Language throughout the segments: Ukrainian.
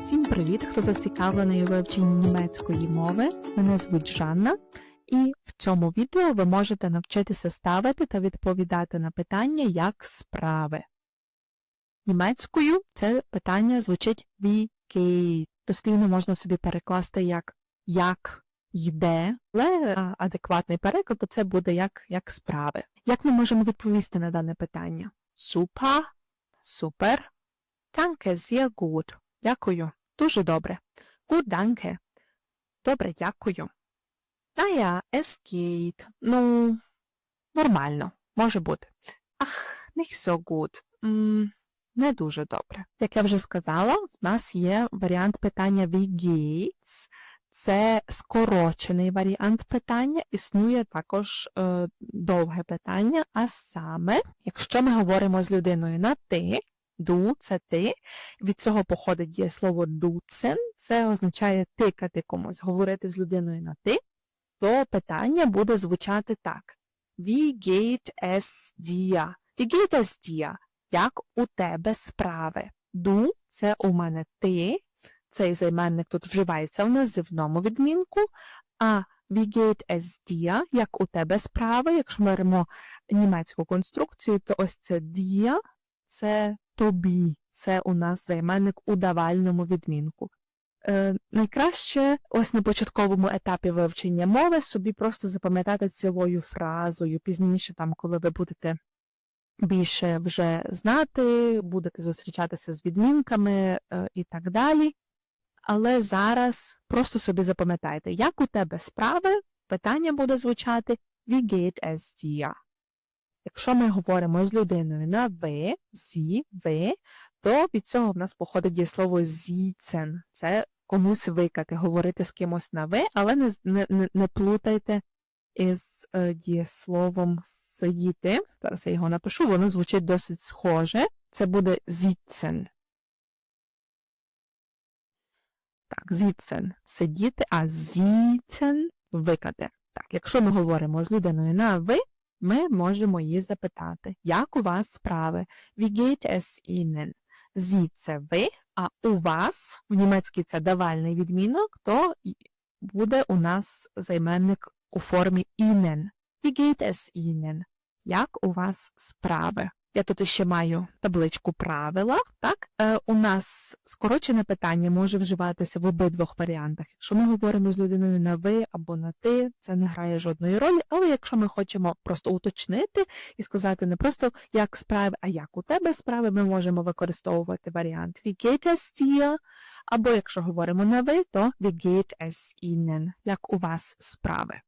Всім привіт, хто зацікавлений у вивченні німецької мови. Мене звуть Жанна, і в цьому відео ви можете навчитися ставити та відповідати на питання як справи. Німецькою це питання звучить wie. Дослівно можна собі перекласти як як йде, але адекватний переклад то це буде як, як справи. Як ми можемо відповісти на дане питання? Super, супер. Sehr gut. Дякую. Дуже добре. Gut, danke. Добре, дякую. Naja, es geht. Ну, нормально. Може бути. Ах, nicht so gut. М, не дуже добре. Як я вже сказала, в нас є варіант питання wie geht's. Це скорочений варіант питання, існує також е, довге питання, а саме, якщо ми говоримо з людиною на ти, ду це ти, від цього походить дієслово дуцен, це означає тикати комусь, говорити з людиною на ти, то питання буде звучати так. Wie geht es dir? Wie geht es dir? Як у тебе справи? Ду це у мене ти, цей займенник тут вживається в називному відмінку, а wie geht es dir, як у тебе справи, якщо ми беремо німецьку конструкцію, то ось це dir, це тобі, це у нас займенник у давальному відмінку. Е, найкраще ось на початковому етапі вивчення мови собі просто запам'ятати цілою фразою. Пізніше, там, коли ви будете більше вже знати, будете зустрічатися з відмінками е, і так далі. Але зараз просто собі запам'ятайте, як у тебе справи, питання буде звучати Wie geht es dir? Якщо ми говоримо з людиною на ви, зі, ви, то від цього в нас походить дієслово зіцен. Це комусь викати, говорити з кимось на ви, але не, не, не, плутайте із е, дієсловом сидіти. Зараз я його напишу, воно звучить досить схоже. Це буде зіцен. Так, зіцен сидіти, а зіцен викати. Так, якщо ми говоримо з людиною на ви, ми можемо її запитати, як у вас справи? Wie geht es Ihnen? Зі це ви, а у вас, в німецькій це давальний відмінок, то буде у нас займенник у формі Ihnen. Wie geht es Ihnen? Як у вас справи? Я тут ще маю табличку правила. Так? Е, у нас скорочене питання може вживатися в обидвох варіантах. Якщо ми говоримо з людиною на ви або на ти, це не грає жодної ролі, але якщо ми хочемо просто уточнити і сказати не просто як справи, а як у тебе справи, ми можемо використовувати варіант Wie? Або якщо говоримо на ви, то Wie geht es Ihnen? Як у вас справи?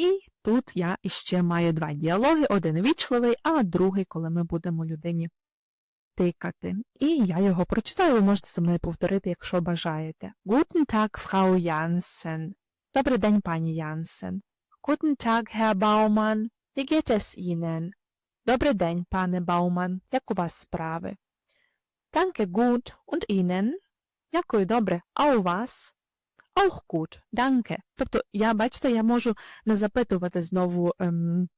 І тут я іще маю два діалоги, один вічливий, а другий, коли ми будемо людині тикати. І я його прочитаю, ви можете зі мною повторити, якщо бажаєте. Guten Tag, Frau Jansen. Добрий день, пані Янсен. Guten Tag, Herr Baumann. Wie geht es Ihnen? Добрий день, пане Бауман. Як у вас справи? Danke gut. Und Ihnen? Дякую, добре. А у вас? Auch gut, danke. Тобто, я, бачите, я можу не запитувати знову ем,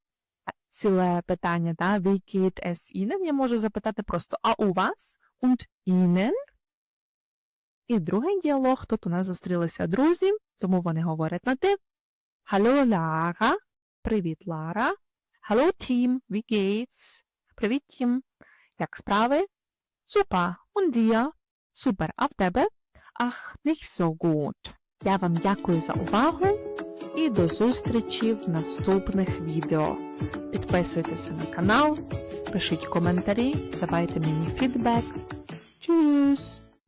ціле питання, да? Wie geht es Ihnen? Я можу запитати просто, а у вас? Und Ihnen? І другий діалог, тут у нас зустрілися друзі, тому вони говорять на ти. Hallo Lara. Привіт, Лара. Hallo Team, wie geht's? Привіт, Тім. Як справи? Super. Und dir? Супер. А в тебе? Ach, nicht so gut. Я вам дякую за увагу і до зустрічі в наступних відео. Підписуйтеся на канал, пишіть коментарі, давайте мені фідбек. Tschüss!